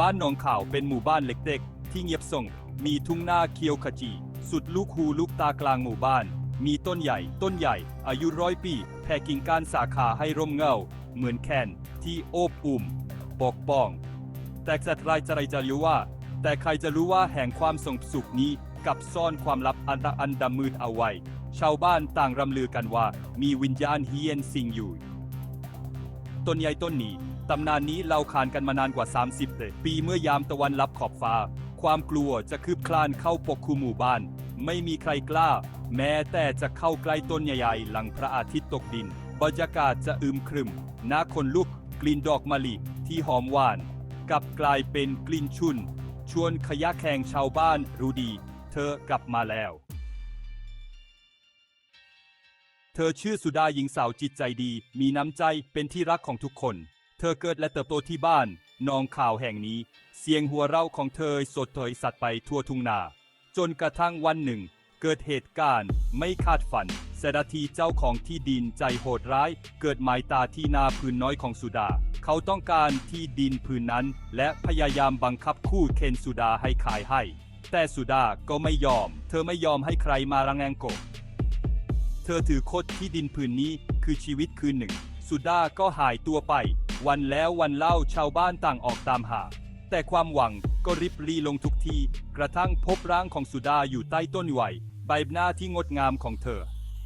บ้านหนองข่าวเป็นหมู่บ้านเล็กๆ ที่เงียบสงบมีทุ่งนาเคียวขจี สุดลูกหูลูกตากลางหมู่บ้าน มีต้นใหญ่ ต้นใหญ่ อายุร้อยปี แผ่กิ่งก้านสาขาให้ร่มเงา เหมือนแคนที่โอบอุ่ม ปกป้อง แต่จะใครจะไรจะรู้ว่า แต่ใครจะรู้ว่าแห่งความสงบสุขนี้กับซ่อนความลับอันตะอันดำมืดเอาไว้ ชาวบ้านต่างรำลือกันว่า มีวิญญาณเฮียนสิงอยู่ ต้นใหญ่ต้นนี้ ตำนานนี้เล่าขานกันมานานกว่า 30เลยปีเมื่อยามตะวันลับขอบฟ้า ความกลัวจะคืบคลานเข้าปกคลุมหมู่บ้าน ไม่มีใครกล้า แม้แต่จะเข้าใกล้ต้นใหญ่ๆ หลังพระอาทิตย์ตกดิน บรรยากาศจะอึมครึมน้าคนลุก กลิ่นดอกมะลิที่หอมหวานกลับกลายเป็นกลิ่นชุน ชวนขยะแข่งชาวบ้านรู้ดี เธอกลับมาแล้ว เธอชื่อสุดาหญิงสาวจิตใจดี มีน้ำใจเป็นที่รักของทุกคน ธอเกิดและเติบโตที่บ้านนองข่าวแห่งนี้ เสียงหัวเราะของเธอสดเถยสัตว์ไปทั่วทุ่งนา จนกระทั่งวันหนึ่ง เกิดเหตุการณ์ไม่คาดฝันเสดทีเจ้าของที่ดินใจโหดร้าย เกิดหมายตาที่นาพื้นน้อยของสุดา เขาต้องการที่ดินพื้นนั้น และพยายามบังคับคู่เคนสุดาให้ขายให้ แต่สุดาก็ไม่ยอม เธอไม่ยอมให้ใครมารังแงโกเธอถือโคดที่ดินผืนนี้คือชีวิตคืนหนึ่ง สุดาก็หายตัวไป วันแล้ววันเล่าชาวบ้านต่างออกตามหา แต่ความหวังก็ริบรีลงทุกทีกระทั่งพบร่างของสุดาอยู่ใต้ต้นไหวใบหน้าที่งดงามของเธอ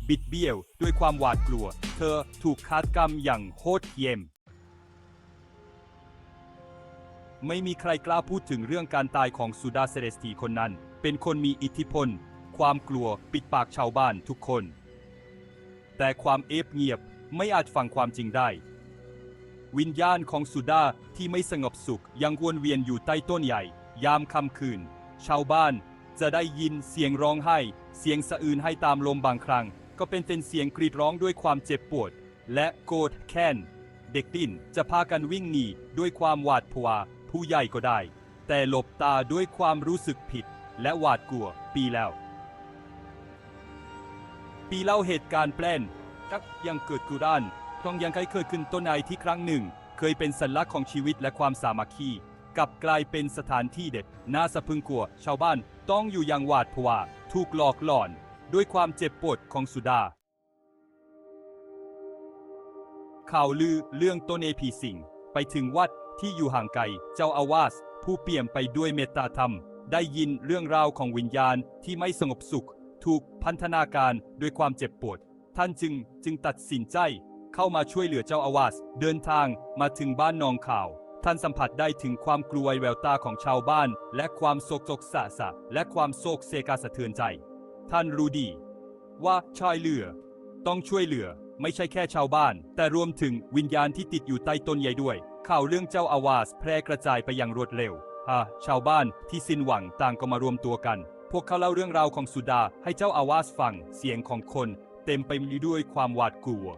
บิดเบี้ยวด้วยความหวาดกลัว เธอถูกฆาตกรรมอย่างโหดเหี้ยมไม่มีใครกล้าพูดถึงเรื่องการตายของสุดาเซเลสตีคนนั้น เป็นคนมีอิทธิพล ความกลัวปิดปากชาวบ้านทุกคน แต่ความเอฟเงียบไม่อาจฟังความจริงได้ วิญญาณของสุดาที่ไม่สงบสุขยังวนเวียนอยู่ใต้ต้นใหญ่ ยามค่ำคืน ชาวบ้านจะได้ยินเสียงร้องไห้ เสียงสะอื้นให้ตามลมบางครั้ง ก็เป็นเป็นเสียงกรีดร้องด้วยความเจ็บปวด และโกรธแค้น เด็กดิ้นจะพากันวิ่งหนีด้วยความหวาดผวา ผู้ใหญ่ก็ได้ แต่หลบตาด้วยความรู้สึกผิด และหวาดกลัว ปีแล้ว ปีเล่าเหตุการณ์แปลนทักยังเกิดกุราน ครองยังเคยเกิดขึ้นต้นไอที่ครั้งหนึ่ง เคยเป็นสัญลักษณ์ของชีวิตและความสามัคคีกลับกลายเป็นสถานที่เด็ดน่าสะพึงกลัว ชาวบ้านต้องอยู่อย่างหวาดผวาถูกหลอกหลอน ด้วยความเจ็บปวดของสุดา ข่าวลือเรื่องต้นเอพีสิงไปถึงวัดที่อยู่ห่างไกลเจ้าอาวาส ผู้เปี่ยมไปด้วยเมตตาธรรม ได้ยินเรื่องราวของวิญญาณที่ไม่สงบสุข ถูกพันธนาการด้วยความเจ็บปวด ท่านจึงจึงตัดสินใจ เข้ามาช่วยเหลือเจ้าอาวาสเดินทางมาถึงบ้านนองข่าว ท่านสัมผัสได้ถึงความกลัวแววตาของชาวบ้าน และความโศกโศกสะสะและความโศกเซกาสะเทือนใจ ท่านรู้ดี ว่าชายเหลือ ต้องช่วยเหลือไม่ใช่แค่ชาวบ้าน แต่รวมถึงวิญญาณที่ติดอยู่ใต้ต้นใหญ่ด้วย ข่าวเรื่องเจ้าอาวาสแพร่กระจายไปอย่างรวดเร็วฮะชาวบ้านที่สิ้นหวังต่างก็มารวมตัวกัน พวกเขาเล่าเรื่องราวของสุดาให้เจ้าอาวาสฟัง เสียงของคน เต็มไปด้วยความหวาดกลัว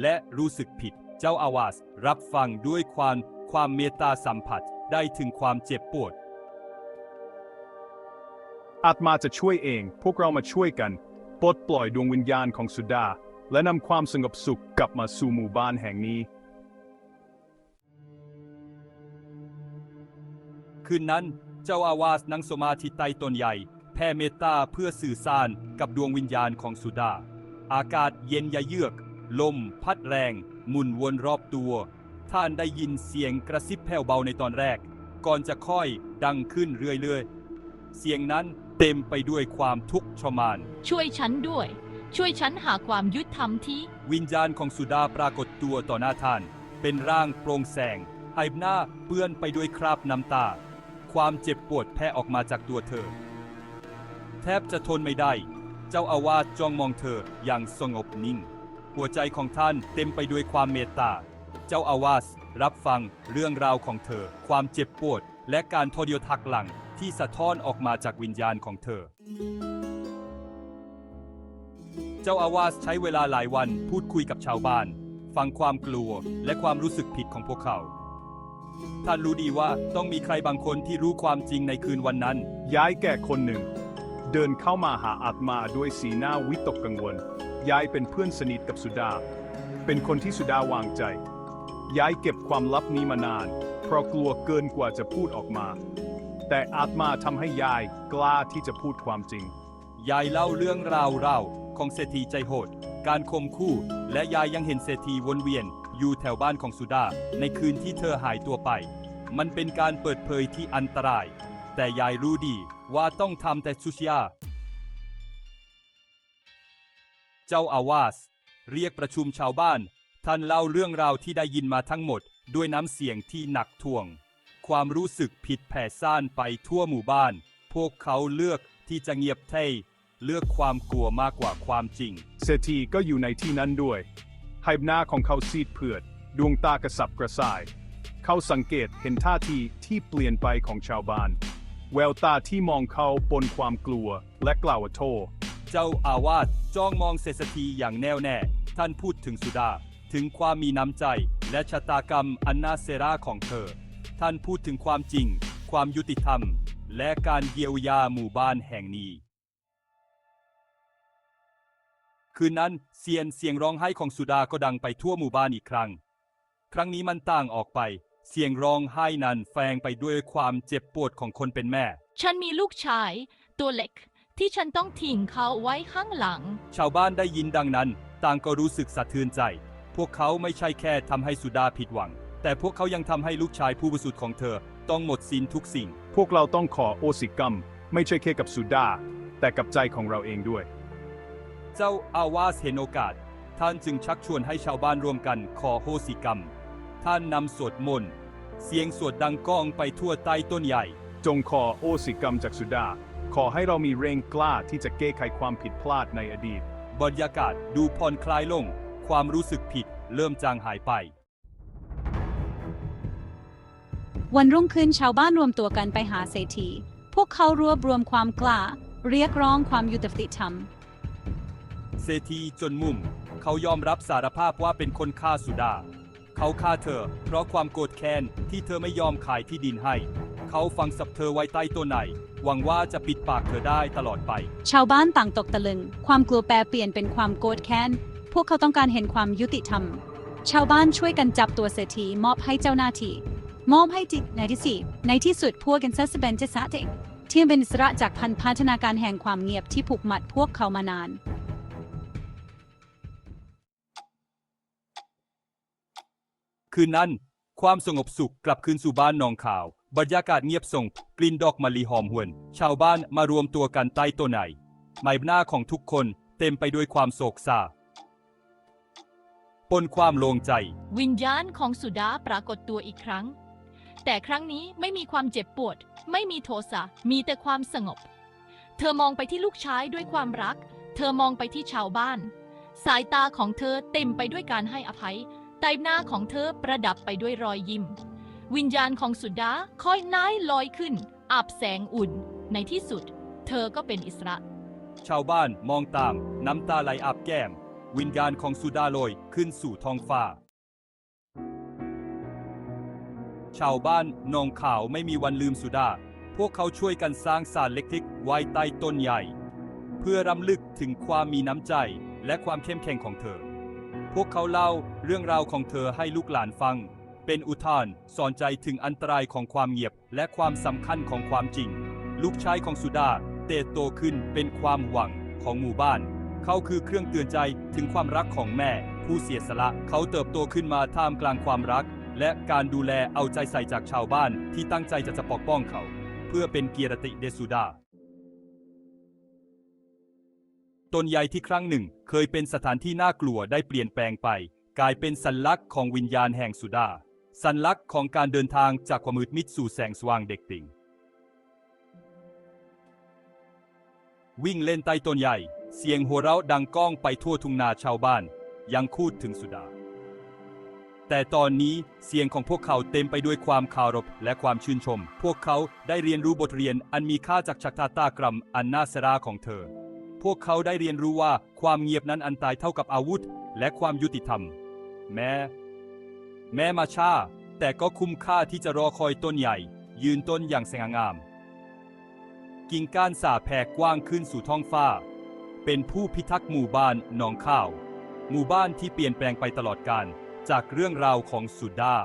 และรู้สึกผิด เจ้าอาวาสรับฟังด้วยความความเมตตาสัมผัสได้ถึงความเจ็บปวด อาตมาจะช่วยเอง พวกเรามาช่วยกัน ปลดปล่อยดวงวิญญาณของสุดา และนำความสงบสุขกลับมาสู่หมู่บ้านแห่งนี้ คืนนั้นเจ้าอาวาสนั่งสมาธิใต้ต้นใหญ่ แผ่เมตตาเพื่อสื่อสารกับดวงวิญญาณของสุดา อากาศเย็นยะเยือก ลมพัดแรง หมุนวนรอบตัว ท่านได้ยินเสียงกระซิบแผ่วเบาในตอนแรก ก่อนจะค่อยดังขึ้นเรื่อยๆ เสียงนั้นเต็มไปด้วยความทุกข์ทรมาน ช่วยฉันด้วย ช่วยฉันหาความยุติธรรมที่ วิญญาณของสุดาปรากฏตัวต่อหน้าท่าน เป็นร่างโปร่งแสงให้หน้าเปื้อนไปด้วยคราบน้ำตา ความเจ็บปวดแผ่ออกมาจากตัวเธอ แทบจะทนไม่ได้ เจ้าอาวาสจ้องมองเธออย่างสงบนิ่ง หัวใจของท่านเต็มไปด้วยความเมตตา เจ้าอาวาสรับฟังเรื่องราวของเธอ ความเจ็บปวด และการทรยศหักหลังที่สะท้อนออกมาจากวิญญาณของเธอ เจ้าอาวาสใช้เวลาหลายวันพูดคุยกับชาวบ้าน ฟังความกลัวและความรู้สึกผิดของพวกเขา ท่านรู้ดีว่าต้องมีใครบางคนที่รู้ความจริงในคืนวันนั้น ย้ายแก่คนหนึ่ง เดินเข้ามาหาอาตมาด้วยสีหน้าวิตกกังวล ย้ายเป็นเพื่อนสนิทกับสุดา เป็นคนที่สุดาวางใจ ย้ายเก็บความลับนี้มานาน เพราะกลัวเกินกว่าจะพูดออกมา แต่อาตมาทำให้ยายกล้าที่จะพูดความจริง ยายเล่าเรื่องราวเราของเศรษฐีใจโหด การคมคู่ และยายยังเห็นเศรษฐีวนเวียน อยู่แถวบ้านของสุดา ในคืนที่เธอหายตัวไป มันเป็นการเปิดเผยที่อันตราย แต่ยายรู้ดีว่าต้องทำแต่ชุชยา เจ้าอาวาส เรียกประชุมชาวบ้าน ท่านเล่าเรื่องราวที่ได้ยินมาทั้งหมด ด้วยน้ำเสียงที่หนักท่วง ความรู้สึกผิดแผ่ซ่านไปทั่วหมู่บ้าน พวกเขาเลือกที่จะเงียบเท่เลือกความกลัวมากกว่าความจริง เศรษฐีก็อยู่ในที่นั้นด้วยไฮบหน้าของเขาซีดเผือด ดวงตากระสับกระส่าย เขาสังเกตเห็นท่าทีที่เปลี่ยนไปของชาวบ้าน แววตาที่มองเขาปนความกลัวและกล่าวโทษ เจ้าอาวาสจ้องมองเศรษฐีอย่างแน่วแน่ ท่านพูดถึงสุดา ถึงความมีน้ำใจ และชะตากรรมอันนาเซราของเธอ ท่านพูดถึงความจริง ความยุติธรรม และการเยียวยาหมู่บ้านแห่งนี้ คืนนั้นเสียงเสียงร้องไห้ของสุดาก็ดังไปทั่วหมู่บ้านอีกครั้ง ครั้งนี้มันต่างออกไป เสียงร้องไห้นั้นแฝงไปด้วยความเจ็บปวดของคนเป็นแม่ ฉันมีลูกชาย ตัวเล็ก ที่ฉันต้องทิ้งเขาไว้ข้างหลัง ชาวบ้านได้ยินดังนั้น ต่างก็รู้สึกสะเทือนใจ พวกเขาไม่ใช่แค่ทำให้สุดาผิดหวัง แต่พวกเขายังทำให้ลูกชายผู้บริสุทธิ์ของเธอ ต้องหมดสินทุกสิ่ง พวกเราต้องขอโอสิกรรม ไม่ใช่แค่กับสุดา แต่กับใจของเราเองด้วย เจ้าอาวาสเห็นโอกาส ท่านจึงชักชวนให้ชาวบ้านร่วมกันขอโหสิกรรม ท่านนำสวดมนต์เสียงสวดดังก้องไปทั่วใต้ต้นใหญ่ จงขอโอสิกรรมจากสุดา ขอให้เรามีแรงกล้าที่จะแก้ไขความผิดพลาดในอดีต บรรยากาศดูผ่อนคลายลง ความรู้สึกผิดเริ่มจางหายไป วันรุ่งขึ้นชาวบ้านรวมตัวกันไปหาเศรษฐี พวกเขารวบรวมความกล้า เรียกร้องความยุติธรรม เศรษฐีจนมุม เขายอมรับสารภาพว่าเป็นคนฆ่าสุดา เขาฆ่าเธอ เพราะความโกรธแค้นที่เธอไม่ยอมขายที่ดินให้ เขาฝังศพเธอไว้ใต้ต้นไหน หวังว่าจะปิดปากเธอได้ตลอดไป ชาวบ้านต่างตกตะลึง ความกลัวแปรเปลี่ยนเป็นความโกรธแค้น พวกเขาต้องการเห็นความยุติธรรม ชาวบ้านช่วยกันจับตัวเศรษฐีมอบให้เจ้าหน้าที่ มอบให้จิตในที่สี่ในที่สุดพวกกันซัสเบนเจสาเตงที่เป็นอิสระจากพันพัฒนาการแห่งความเงียบที่ผูกมัดพวกเขามานานคืนนั้น ความสงบสุขกลับคืนสู่บ้านหนองข่าว บรรยากาศเงียบส่งกลิ่นดอกมะลิหอมหวน ชาวบ้านมารวมตัวกันใต้ต้นไหนใบหน้าของทุกคนเต็มไปด้วยความโศกเศร้าปนความโล่งใจ วิญญาณของสุดาปรากฏตัวอีกครั้ง แต่ครั้งนี้ไม่มีความเจ็บปวด ไม่มีโทสะมีแต่ความสงบ เธอมองไปที่ลูกชายด้วยความรัก เธอมองไปที่ชาวบ้าน สายตาของเธอเต็มไปด้วยการให้อภัยใต้หน้าของเธอประดับไปด้วยรอยยิ้ม วิญญาณของสุดาค่อยน้ายลอยขึ้น อาบแสงอุ่น ในที่สุด เธอก็เป็นอิสระ ชาวบ้านมองตาม น้ำตาไหลอาบแก้ม วิญญาณของสุดาลอยขึ้นสู่ท้องฟ้า ชาวบ้านนองข่าวไม่มีวันลืมสุดา พวกเขาช่วยกันสร้างศาลเล็กๆไว้ใต้ต้นใหญ่ เพื่อรำลึกถึงความมีน้ำใจและความเข้มแข็งของเธอ พวกเขาเล่าเรื่องราวของเธอให้ลูกหลานฟัง เป็นอุทานสอนใจถึงอันตรายของความเงียบและความสำคัญของความจริง ลูกชายของสุดาเติบโตขึ้นเป็นความหวังของหมู่บ้าน เขาคือเครื่องเตือนใจถึงความรักของแม่ ผู้เสียสละเขาเติบโตขึ้นมาท่ามกลางความรัก และการดูแลเอาใจใส่จากชาวบ้านที่ตั้งใจจะจะปกป้องเขา เพื่อเป็นเกียรติเดสุดาต้นใหญ่ที่ครั้งหนึ่งเคยเป็นสถานที่น่ากลัวได้เปลี่ยนแปลงไป กลายเป็นสัญลักษณ์ของวิญญาณแห่งสุดา สัญลักษณ์ของการเดินทางจากความมืดมิดสู่แสงสว่างเด็กติ่ง วิ่งเล่นใต้ต้นใหญ่ เสียงหัวเราะดังก้องไปทั่วทุ่งนาชาวบ้าน ยังคูดถึงสุดา แต่ตอนนี้เสียงของพวกเขาเต็มไปด้วยความคารพและความชื่นชม พวกเขาได้เรียนรู้บทเรียนอันมีค่าจากชักตาตากรรมอันน่าสราของเธอ พวกเขาได้เรียนรู้ว่าความเงียบนั้นอันตายเท่ากับอาวุธ และความยุติธรรม แม้ แม้มาช้าแต่ก็คุ้มค่าที่จะรอคอยต้นใหญ่ ยืนต้นอย่างสง่างาม กิ่งก้านสาแผ่กว้างขึ้นสู่ท้องฟ้า เป็นผู้พิทักษ์หมู่บ้านหนองข้าว หมู่บ้านที่เปลี่ยนแปลงไปตลอดกาลจากเรื่องราวของสุดา